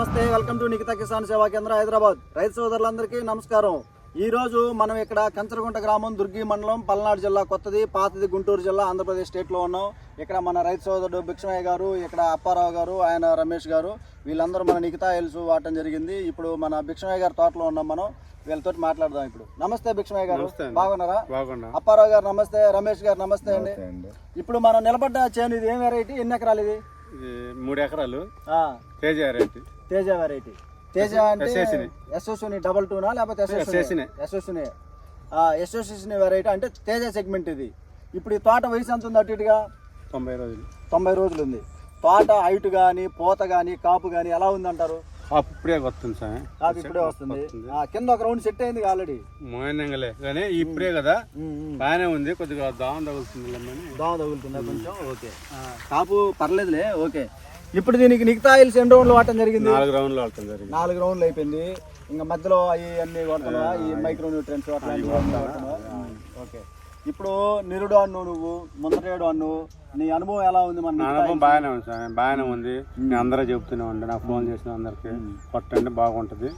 నమస్తే welcome to Nikhita Kisan సేవా కేంద్ర హైదరాబాద్. రైతు సోదరులందరికీ నమస్కారం. ఈ రోజు మనం ఇక్కడ కంచరగుంట గ్రామం దుర్గి మండలం పల్నాడు జిల్లా కొత్తది పాతది గుంటూరు జిల్లా ఆంధ్రప్రదేశ్ స్టేట్లో ఉన్నాం. ఇక్కడ మన రైతు సోదరుడు భిక్షమయ్య గారు ఇక్కడ అప్పారావు గారు ఆయన రమేష్ గారు వీళ్ళందరూ మన నిఖితా ఎల్స్ వాడటం జరిగింది. ఇప్పుడు మన భిక్షమయ్య గారి తోటలో ఉన్నాం మనం. వీళ్ళతో మాట్లాడదాం ఇప్పుడు. నమస్తే భిక్షమయ్య గారు. బాగున్నారా? బాగున్నా. అప్పారావు గారు నమస్తే. రమేష్ గారు నమస్తే అండి. ఇప్పుడు మనం నిలబడ్డ చేను ఇది ఏం వెరైటీ ఎన్ని ఎకరాలు ఇది? మూడు ఎకరాలు. ఆ, తేజ రేటు తేజ వెరైటీ తేజ అంటే ఎస్ఎస్ని. డబల్ టూనా లేకపోతే ఎస్ఎస్ని. ఎస్ఎస్ని ఎస్ఎస్ని వెరైటీ అంటే తేజ సెగ్మెంట్ ఇది. ఇప్పుడు ఈ తోట వయసు ఎంత ఉంది అటు ఇటుగా? తొంభై రోజులు. తొంభై రోజులు ఉంది. తోట హైట్ కానీ పూత కానీ కాపు కానీ ఎలా ఉంది అంటారు కాపు ఇప్పుడే వస్తుంది సార్. కాపు ఇప్పుడే వస్తుంది. కింద ఒక రౌండ్ సెట్ అయింది ఆల్రెడీ మోయనంగలే. కానీ ఇప్పుడే కదా బాగానే ఉంది. కొద్దిగా దావం తగులుతుంది దోమ తగులుతుందా కొంచెం? ఓకే. కాపు పర్లేదులే. ఓకే. ఇప్పుడు దీనికి నిగతా ఆయిల్స్ ఎన్ని రౌండ్లు వాడటం జరిగింది? నాలుగు రౌండ్లు వెళ్తుంది జరిగింది. నాలుగు రౌండ్లు అయిపోయింది. ఇంకా మధ్యలో అవి అన్ని కొడుతున్నావా ఈ మైక్రో న్యూట్రియన్స్ అట్లాంటివి? ఓకే. ఇప్పుడు నిరుడు అన్ను నువ్వు ముందరేడు అన్ను నీ అనుభవం ఎలా ఉంది మన అనుభవం బాగానే ఉంది సార్. బాగానే ఉంది. నేను అందరూ చెబుతూనే ఉండే. నాకు ఫోన్ చేసిన అందరికి. కొట్టండి బాగుంటది.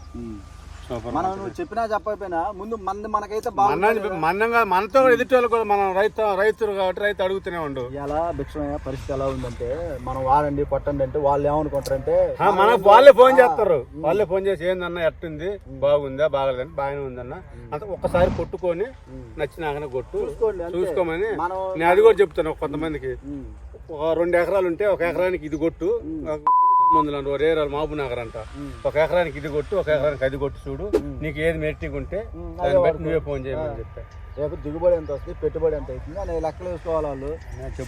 మనం నువ్వు చెప్పినా చెప్పకపోయినా ముందు మంది మనకైతే మన మన్నంగా మనతో ఎదుటి వాళ్ళు కూడా మనం రైతు రైతులు కాబట్టి రైతు అడుగుతూనే ఉండు. ఎలా భిక్షమయ్య పరిస్థితి ఎలా ఉందంటే మనం వాడండి కొట్టండి అంటే వాళ్ళు ఏమనుకుంటారంటే మనకు వాళ్ళే ఫోన్ చేస్తారు. వాళ్ళే ఫోన్ చేసి ఏందన్న ఎట్టుంది బాగుందా బాగలేదని బాగానే ఉందన్న అంత ఒక్కసారి కొట్టుకొని నచ్చినాకనే కొట్టు. చూసుకోమని మనం నేను అది కూడా చెప్తాను కొంతమందికి. ఒక రెండు ఎకరాలు ఉంటే ఒక ఎకరానికి ఇది కొట్టు. మందులు అంటారు రేరాలు మాబు నగర్ అంట ఒక ఎకరానికి ఇది కొట్టు ఒక ఎకరానికి అది కొట్టు చూడు. నీకు ఏది మెట్టిగా ఉంటే దాన్ని బట్టి నువ్వే ఫోన్ చేయమని చెప్పా. రేపు దిగుబడి ఎంత వస్తుంది? పెట్టుబడి ఎంత అవుతుంది? అని లెక్కలు వేసుకోవాలి వాళ్ళు.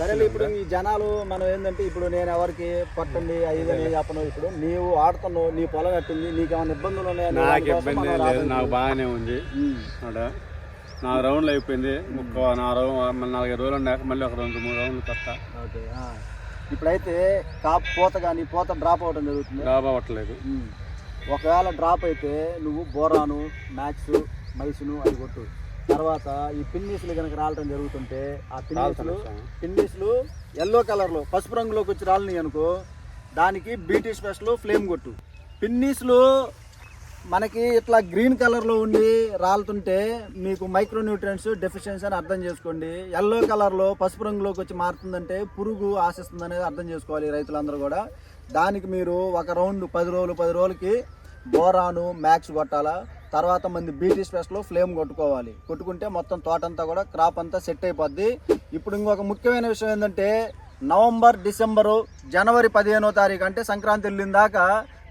సరే ఇప్పుడు ఈ జనాలు మనం ఏంటంటే ఇప్పుడు నేను ఎవరికి పట్టండి ఐదు అని చెప్పను. ఇప్పుడు నీవు ఆడుతున్నావు నీ పొలం కట్టింది నీకు ఏమైనా ఇబ్బందులు ఉన్నాయని నాకు ఇబ్బంది లేదు. నాకు బాగానే ఉంది. నాలుగు రౌండ్లు అయిపోయింది. ఇంకో నాలుగు నాలుగైదు రోజులు ఉన్నాక మళ్ళీ ఒక రెండు మూడు రౌండ్లు కట్ట. ఇప్పుడైతే కాపు పూత కానీ పూత డ్రాప్ అవడం జరుగుతుంది. డాబా అవ్వట్లేదు. ఒకవేళ డ్రాప్ అయితే నువ్వు బోరాను మ్యాక్స్ మైసును అది కొట్టు. తర్వాత ఈ పిన్నీసులు కనుక రాలటం జరుగుతుంటే ఆ పిన్నీసులు పిన్నీసులు ఎల్లో కలర్లో పసుపు రంగులోకి వచ్చి రాలినాయి అనుకో దానికి బీటీ స్పెషల్ ఫ్లేమ్ కొట్టు. పిన్నీసులు మనకి ఇట్లా గ్రీన్ కలర్లో ఉండి రాలుతుంటే మీకు మైక్రో న్యూట్రియంట్స్ డెఫిషియన్సీ అని అర్థం చేసుకోండి. ఎల్లో కలర్లో పసుపు రంగులోకి వచ్చి మారుతుందంటే పురుగు ఆశిస్తుంది అనేది అర్థం చేసుకోవాలి రైతులందరూ కూడా. దానికి మీరు ఒక రౌండ్ పది రోజులు పది రోజులకి బోరాను మ్యాక్స్ కొట్టాలా? తర్వాత మంది బీటీ స్పెషల్ ఫ్లేమ్ కొట్టుకోవాలి. కొట్టుకుంటే మొత్తం తోటంతా కూడా క్రాప్ అంతా సెట్ అయిపోద్ది. ఇప్పుడు ఇంకొక ముఖ్యమైన విషయం ఏంటంటే నవంబర్ డిసెంబరు జనవరి పదిహేనో తారీఖు అంటే సంక్రాంతి వెళ్ళిన దాకా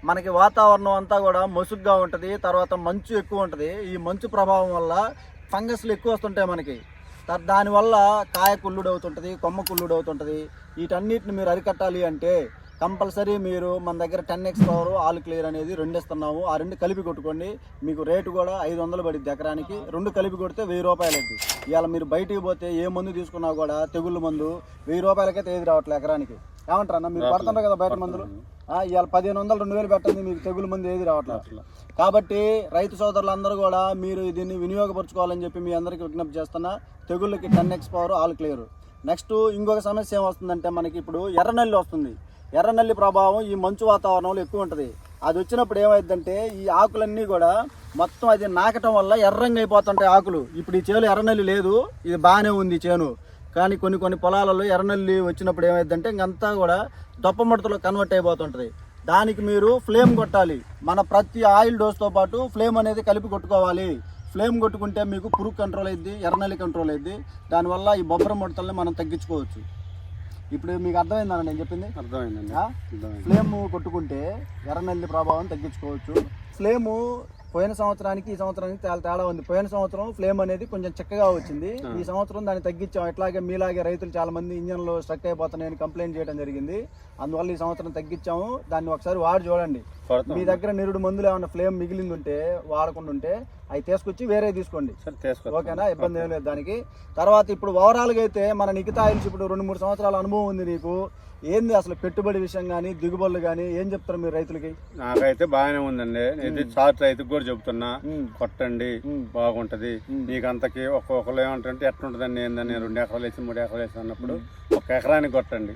మనకి వాతావరణం అంతా కూడా మసుగ్గా ఉంటుంది తర్వాత మంచు ఎక్కువ ఉంటుంది. ఈ మంచు ప్రభావం వల్ల ఫంగస్లు ఎక్కువ వస్తుంటాయి మనకి. దానివల్ల కాయ కుళ్ళుడు అవుతుంటుంది కొమ్మ కుళ్ళుడు అవుతుంటుంది వీటన్నిటిని మీరు అరికట్టాలి అంటే కంపల్సరీ మీరు మన దగ్గర ten X power all clear అనేది రెండు ఇస్తున్నాము ఆ రెండు కలిపి కొట్టుకోండి. మీకు రేటు కూడా ఐదు వందలు పడింది ఎకరానికి. రెండు కలిపి కొడితే వెయ్యి రూపాయలు అవుతుంది ఇవాళ మీరు బయటికి పోతే ఏ మందు తీసుకున్నా కూడా తెగుళ్ళు మందు వెయ్యి రూపాయలకైతే ఏది రావట్లేదు ఎకరానికి. ఏమంటారు అన్న? మీరు పడుతున్నారు కదా బయట మందులు? ఇవాళ పదిహేను వందలు రెండు వేలు పెట్టండి మీకు తెగులు మందు ఏది రావట్లేదు. కాబట్టి రైతు సోదరులందరూ కూడా మీరు దీన్ని వినియోగపరచుకోవాలని చెప్పి మీ అందరికీ విజ్ఞప్తి చేస్తున్నా. తెగుళ్ళకి ten X power all clear. Next ఇంకొక సమస్య ఏమొస్తుందంటే మనకి ఇప్పుడు ఎర్రనల్లి వస్తుంది. ఎర్రనల్లి ప్రభావం ఈ మంచు వాతావరణంలో ఎక్కువ ఉంటుంది. అది వచ్చినప్పుడు ఏమైందంటే ఈ ఆకులన్నీ కూడా మొత్తం అది నాకటం వల్ల ఎర్రంగా అయిపోతుంటాయి ఆకులు. ఇప్పుడు ఈ చేను ఎర్రనల్లి లేదు ఇది బాగానే ఉంది చేను. కానీ కొన్ని కొన్ని పొలాలలో ఎర్రనల్లి వచ్చినప్పుడు ఏమైందంటే ఇంకంతా కూడా దొప్పమడతలో కన్వర్ట్ అయిపోతుంటుంది. దానికి మీరు ఫ్లేమ్ కొట్టాలి. మన ప్రతి ఆయిల్ డోస్తో పాటు ఫ్లేమ్ అనేది కలిపి కొట్టుకోవాలి. ఫ్లేమ్ కొట్టుకుంటే మీకు పురుగు కంట్రోల్ అయింది ఎర్రనల్లి కంట్రోల్ అయింది దానివల్ల ఈ బొబ్బర ముడతల్ని మనం తగ్గించుకోవచ్చు. ఇప్పుడు మీకు అర్థమైందన్న నేను చెప్పింది? అర్థమైందండి? అర్థమైంది. ఫ్లేమ్ కొట్టుకుంటే ఎర్రనల్లి ప్రభావం తగ్గించుకోవచ్చు. ఫ్లేము పోయిన సంవత్సరానికి ఈ సంవత్సరానికి చాలా తేడా ఉంది. పోయిన సంవత్సరం ఫ్లేమ్ అనేది కొంచెం చక్కగా వచ్చింది. ఈ సంవత్సరం దాన్ని తగ్గించాం. ఎట్లాగే మీలాగే రైతులు చాలా మంది ఇంజన్లు స్ట్రక్ అయిపోతున్నాయని కంప్లైంట్ చేయడం జరిగింది. అందువల్ల ఈ సంవత్సరం తగ్గించాము. దాన్ని ఒకసారి వాడి చూడండి. మీ దగ్గర నిరుడు మందులు ఏమైనా ఫ్లేమ్ మిగిలింది ఉంటే వాడకుండా ఉంటే అవి తీసుకొచ్చి వేరే తీసుకోండి. ఓకేనా? ఇబ్బంది ఏం లేదు దానికి. తర్వాత ఇప్పుడు ఓవరాల్గా అయితే మన నిఖితా ఆయిల్స్ ఇప్పుడు రెండు మూడు సంవత్సరాల అనుభవం ఉంది నీకు. ఏంది అసలు పెట్టుబడి విషయం కానీ దిగుబడులు కానీ ఏం చెప్తారు మీరు రైతులకి? నాకైతే బాగానే ఉందండి. ఇది చాట్ రైతుకు కూడా చెప్తున్నా. ఉమ్, కొట్టండి బాగుంటది. నీకు అంతకి ఒక్కొక్కరు ఏమంటారంటే ఎట్లుంటుందండి ఏందని రెండు ఎకరాలు వేసి మూడు ఎకరాలు వేసి అన్నప్పుడు ఒక ఎకరానికి కొట్టండి.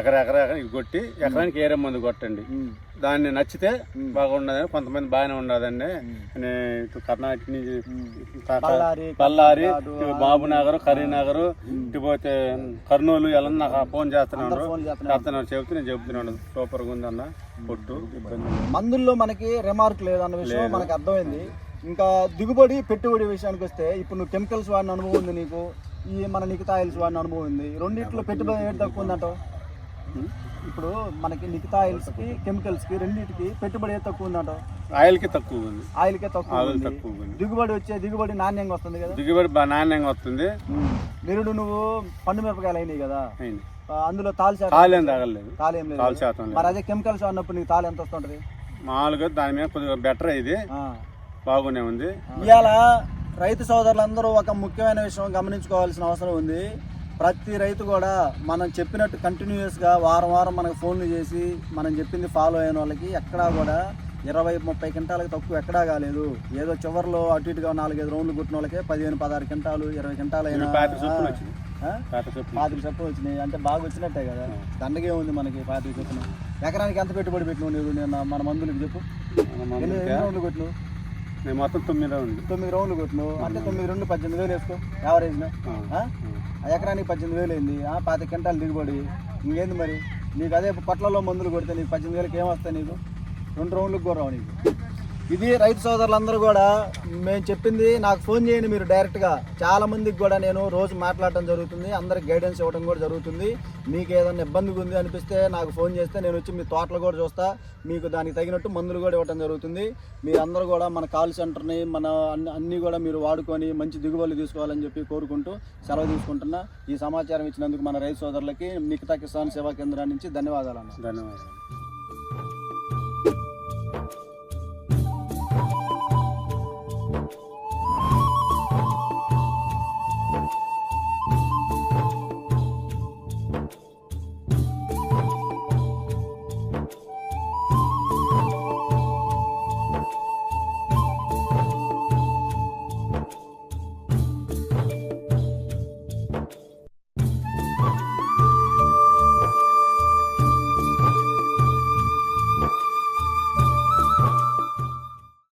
ఎకర ఎకరా కొట్టి ఎకరానికి ఏరే మందు కొట్టండి. దాన్ని నచ్చితే బాగుండదని కొంతమంది బాగానే ఉండదండి నేను ఇటు కర్ణాటక నుంచి బళ్ళారి, బళ్ళారి కర్ణాటక, ఇటు బాబునగర్ కరీంనగర్ ఇటు పోతే కర్నూలు ఇలా నాకు ఫోన్ చేస్తున్నాడు. చేస్తున్నాడు చెబుతూ నేను చెబుతున్నాను. సూపర్గా ఉందన్న. పొట్టు. మందుల్లో మనకి రిమార్క్ లేదన్న విషయం మనకి అర్థమైంది. ఇంకా దిగుబడి పెట్టుబడి విషయానికి వస్తే ఇప్పుడు నువ్వు కెమికల్స్ వాడిన అనుభవం ఉంది నీకు. ఈ మన నికితాయిల్స్ వాడిన అనుభవం ఉంది. రెండిట్లో పెట్టుబడి ఏది తక్కువ ఉందంటావు? ఇప్పుడు మనకి నికితాయిల్స్కి కెమికల్స్కి రెండింటికి పెట్టుబడి ఏది తక్కువ ఉందంటావు ఆయిల్కి తక్కువ ఉంది. ఆయిల్కే తక్కువ ఆయిల్ ఉంది. తక్కువ ఉంది. దిగుబడి వచ్చే దిగుబడి నాణ్యంగా వస్తుంది కదా? దిగుబడి నాణ్యంగా వస్తుంది. నిరుడు నువ్వు పండు మిరపకాయలు అయినాయి కదా? అయింది ఆ, అందులో తాలు శాతం తాలు ఏం లేదు లేదు. మరి అదే కెమికల్స్ వాడినప్పుడు నీకు తాలు ఎంత వస్తుంటది? మామూలుగా దాని మీద కొద్దిగా బెటర్ ఇది. ఆ. బాగునే ఉంది. ఇవాళ రైతు సోదరులందరూ ఒక ముఖ్యమైన విషయం గమనించుకోవాల్సిన అవసరం ఉంది. ప్రతి రైతు కూడా మనం చెప్పినట్టు కంటిన్యూస్గా వారం వారం మనకు ఫోన్లు చేసి మనం చెప్పింది ఫాలో అయిన వాళ్ళకి ఎక్కడా కూడా ఇరవై ముప్పై క్వింటాలకు తక్కువ ఎక్కడా కాలేదు. ఏదో చివరిలో అటు ఇటుగా నాలుగైదు రౌండ్లు కొట్టిన వాళ్ళకే పదిహేను పదహారు క్వింటాలు ఇరవై క్వింటాలు అయినా పాతిక చొప్పున వచ్చినాయి. అంటే బాగా వచ్చినట్టే కదా? దండగే ఉంది మనకి పాతిక చొప్పున ఎకరానికి ఎంత పెట్టుబడి పెట్టినావు నీవు నేను మన మందులకి చెప్పు. ఎన్ని రౌండ్లు కొట్టినావు? నేను మొత్తం తొమ్మిది ఉంది తొమ్మిది రౌండ్లు కొట్టినావు. అంటే తొమ్మిది. రెండు పద్దెనిమిది వేలు వేసుకో. యావరేజ్ ఆ. ఎకరానికి పద్దెనిమిది వేలు అయింది. ఆ, పాతి క్వింటాలు దిగుబడి. ఇంకేంది మరి? నీకు అదే పొట్లలో మందులు కొడితే నీకు పద్దెనిమిది వేలకి ఏమొస్తాయి నీకు? రెండు రౌండ్లకు కూడా రావు నీకు. ఇది రైతు సోదరులందరూ కూడా మేము చెప్పింది నాకు ఫోన్ చేయండి మీరు డైరెక్ట్గా. చాలా మందికి కూడా నేను రోజు మాట్లాడటం జరుగుతుంది అందరికి గైడెన్స్ ఇవ్వడం కూడా జరుగుతుంది. మీకు ఏదైనా ఇబ్బందిగా ఉంది అనిపిస్తే నాకు ఫోన్ చేస్తే నేను వచ్చి మీ తోటలు కూడా చూస్తా మీకు దానికి తగినట్టు మందులు కూడా ఇవ్వడం జరుగుతుంది. మీరందరూ కూడా మన కాల్ సెంటర్ని మన అన్ని అన్నీ కూడా మీరు వాడుకొని మంచి దిగుబడులు తీసుకోవాలని చెప్పి కోరుకుంటూ సెలవు తీసుకుంటున్నా. ఈ సమాచారం ఇచ్చినందుకు మన రైతు సోదరులకి మిగతా కిసాన్ సేవా కేంద్రం నుంచి ధన్యవాదాలు అన్న. ధన్యవాదాలు.